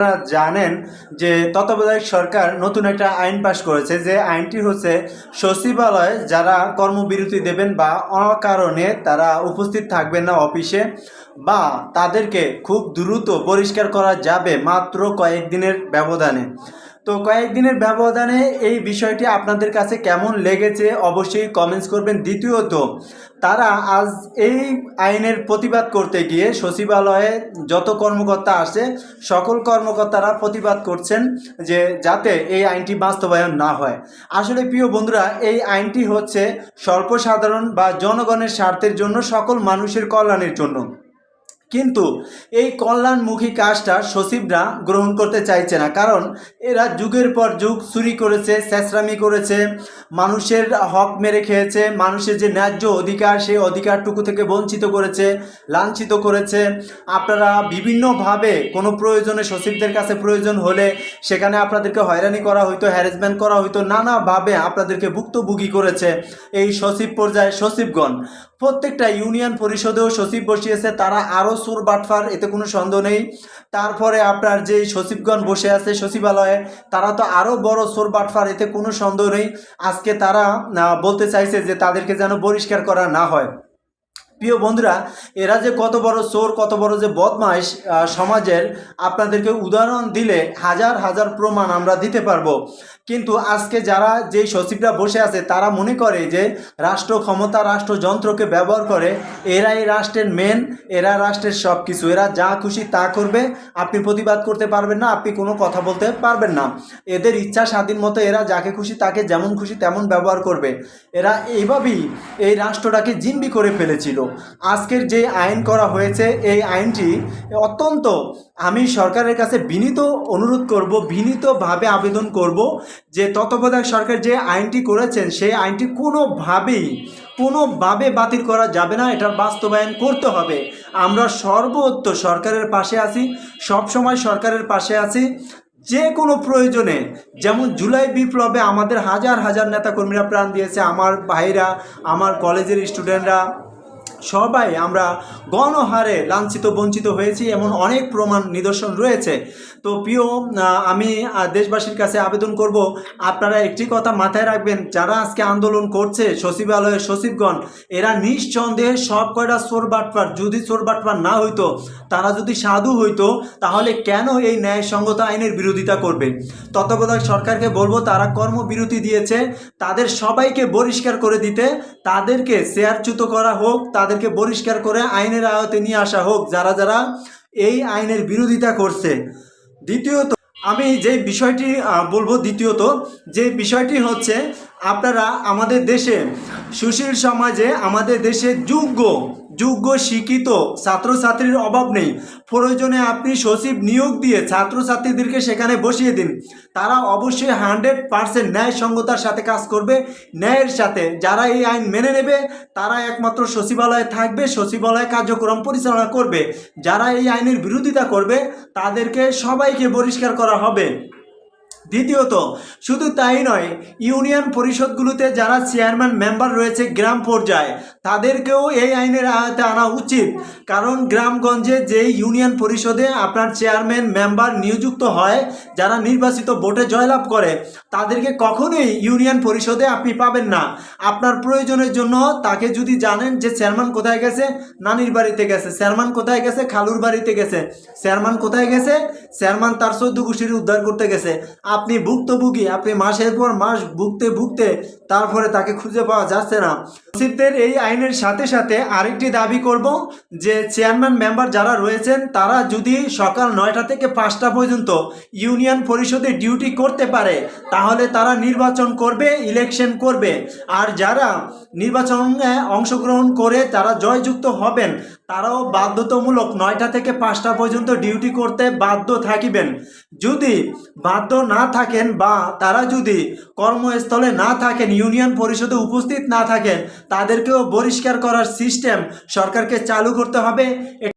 আপনারা জানেন যে তত্ত্বাবধায়ক সরকার নতুন একটা আইন পাশ করেছে, যে আইনটি হচ্ছে সচিবালয়ে যারা কর্মবিরতি দেবেন বা অকারণে তারা উপস্থিত থাকবেন না অফিসে বা তাদেরকে খুব দ্রুত পরিষ্কার করা যাবে মাত্র কয়েকদিনের ব্যবধানে। তো কয়েকদিনের ব্যবধানে এই বিষয়টি আপনাদের কাছে কেমন লেগেছে অবশ্যই কমেন্টস করবেন। দ্বিতীয়ত, তারা আজ এই আইনের প্রতিবাদ করতে গিয়ে সচিবালয়ে যত কর্মকর্তা আসে, সকল কর্মকর্তারা প্রতিবাদ করছেন যে যাতে এই আইনটি বাস্তবায়ন না হয়। আসলে প্রিয় বন্ধুরা, এই আইনটি হচ্ছে সর্বসাধারণ বা জনগণের স্বার্থের জন্য, সকল মানুষের কল্যাণের জন্য। কিন্তু এই কল্যাণমুখী কাজটা সচিবরা গ্রহণ করতে চাইছে না, কারণ এরা যুগের পর যুগ চুরি করেছে চেঁচড়ামি করেছে, মানুষের হক মেরে খেয়েছে, মানুষের যে ন্যায্য অধিকার সেই অধিকারটুকু থেকে বঞ্চিত করেছে, লাঞ্ছিত করেছে। আপনারা বিভিন্নভাবে কোনো প্রয়োজনে সচিবদের কাছে প্রয়োজন হলে সেখানে আপনাদেরকে হয়রানি করা হইতো হ্যারাসমেন্ট করা হইতো, নানাভাবে আপনাদেরকে ভুক্তভোগী করেছে এই সচিব পর্যায়ে সচিবগণ। প্রত্যেকটা ইউনিয়ন পরিষদেও সচিব বসিয়েছে, তারা আরও সুর বাটফার, এতে কোনো সন্দেহ নেই। তারপরে আপনার যে সচিবগণ বসে আছে, সচিবালয়ে, তারা তো আরও বড় সুর বাটফার, এতে কোনো সন্দেহ নেই। আজকে তারা বলতে চাইছে যে তাদেরকে যেন বহিষ্কার করা না হয়। প্রিয় বন্ধুরা, এরা যে কত বড় চোর, কত বড় যে বদমাইশ সমাজের আপনাদেরকে উদাহরণ দিলে হাজার হাজার প্রমাণ আমরা দিতে পারব। কিন্তু আজকে যারা যেই সচিবরা বসে আছে, তারা মনে করে যে রাষ্ট্র ক্ষমতা, রাষ্ট্রযন্ত্রকে ব্যবহার করে এরাই রাষ্ট্রের মেন এরা রাষ্ট্রের সব কিছু এরা যা খুশি তা করবে, আপনি প্রতিবাদ করতে পারবেন না, আপনি কোনো কথা বলতে পারবেন না। এদের ইচ্ছা স্বাধীন মতো এরা যাকে খুশি তাকে যেমন খুশি তেমন ব্যবহার করবে। এরা এইভাবেই এই রাষ্ট্রটাকে জিম্বি করে ফেলেছিল। আজকের যে আইন করা হয়েছে, এই আইনটি অত্যন্ত আমি সরকারের কাছে বিনীত অনুরোধ করব, বিনীতভাবে আবেদন করব যে তত্ত্বাবধায়ক সরকার যে আইনটি করেছেন, সেই আইনটি কোনোভাবেই, কোনোভাবে বাতিল করা যাবে না, এটার বাস্তবায়ন করতে হবে। আমরা সর্বত্র সরকারের পাশে আছি, সবসময় সরকারের পাশে আছি। যে কোনো প্রয়োজনে, যেমন জুলাই বিপ্লবে আমাদের হাজার হাজার নেতাকর্মীরা প্রাণ দিয়েছে, আমার ভাইরা, আমার কলেজের স্টুডেন্টরা সবাই আমরা গণহারে লাঞ্ছিত, বঞ্চিত হয়েছি এমন অনেক প্রমাণ নিদর্শন রয়েছে। তো প্রিয় আমি দেশবাসীর কাছে আবেদন করব, আপনারা একটি কথা মাথায় রাখবেন, যারা আজকে আন্দোলন করছে, সচিবালয়ের সচিবগণ, এরা নিঃসন্দেহে সব কয়টা চোর বাটপার, যদি চোর বাটপার না হইতো, তারা যদি সাধু হইতো, তাহলে কেন এই ন্যায়সঙ্গত আইনের বিরোধিতা করবে? তত্ত্বাবধায়ক সরকারকে বলব, তারা কর্মবিরতি দিয়েছে, তাদের সবাইকে বহিষ্কার করে দিতে, তাদেরকে চেয়ারচ্যুত করা হোক তাদেরকে বহিষ্কার করে আইনের আয়তে নিয়ে আসা হোক, যারা যারা এই আইনের বিরোধিতা করছে। দ্বিতীয়ত, আমি যে বিষয়টি বলব দ্বিতীয়ত, যে বিষয়টি হচ্ছে আপনারা আমাদের দেশে, সুশীল সমাজে আমাদের দেশে যোগ্য যোগ্য শিক্ষিত ছাত্রছাত্রীর অভাব নেই। প্রয়োজনে আপনি সচিব নিয়োগ দিয়ে ছাত্রছাত্রীদেরকে সেখানে বসিয়ে দিন। তারা অবশ্যই হান্ড্রেড পার্সেন্ট ন্যায়সঙ্গতার সাথে কাজ করবে, ন্যায়ের সাথে। যারা এই আইন মেনে নেবে, তারা একমাত্র সচিবালয়ে থাকবে, সচিবালয় কার্যক্রম পরিচালনা করবে। যারা এই আইনের বিরোধিতা করবে, তাদেরকে সবাইকে বহিষ্কার করা হবে। দ্বিতীয়ত, শুধু তাই নয়, ইউনিয়ন পরিষদগুলোতে যারা চেয়ারম্যান মেম্বার রয়েছে গ্রাম পর্যায়ে, তাদেরকেও এই আইনের আয়তে আনা উচিত। কারণ গ্রামগঞ্জে যে ইউনিয়ন পরিষদে আপনার চেয়ারম্যান মেম্বার নিযুক্ত হয়, যারা নির্বাচিত ভোটে জয়লাভ করে তাদেরকে কখনোই ইউনিয়ন পরিষদে আপনি পাবেন না। আপনার প্রয়োজনের জন্য তাকে যদি জানেন যে চেয়ারম্যান কোথায় গেছে, নানির বাড়িতে গেছে, চেয়ারম্যান কোথায় গেছে, খালুর বাড়িতে গেছে, চেয়ারম্যান কোথায় গেছে, চেয়ারম্যান তার চোদ্দ গোষ্ঠীর উদ্ধার করতে গেছে। আপনি ভুক্তভোগী, আপনি মাসের পর মাস ভুগতে ভুগতে তারপরে তাকে খুঁজে পাওয়া যাচ্ছে না। সচিবদের এই আইনের সাথে সাথে আরেকটি দাবি করব যে চেয়ারম্যান মেম্বার যারা রয়েছেন, তারা যদি সকাল নয়টা থেকে পাঁচটা পর্যন্ত ইউনিয়ন পরিষদে ডিউটি করতে পারে, তাহলে তারা নির্বাচন করবে, ইলেকশন করবে। আর যারা নির্বাচনে অংশগ্রহণ করে, তারা জয়যুক্ত হবেন। তারাও বাধ্যতামূলক নয়টা থেকে পাঁচটা পর্যন্ত ডিউটি করতে বাধ্য থাকিবেন। যদি বাধ্য না থাকেন বা তারা যদি কর্মস্থলে না থাকেন, ইউনিয়ন পরিষদে উপস্থিত না থাকেন, তাদেরকেও বহিষ্কার করার সিস্টেম সরকারকে চালু করতে হবে।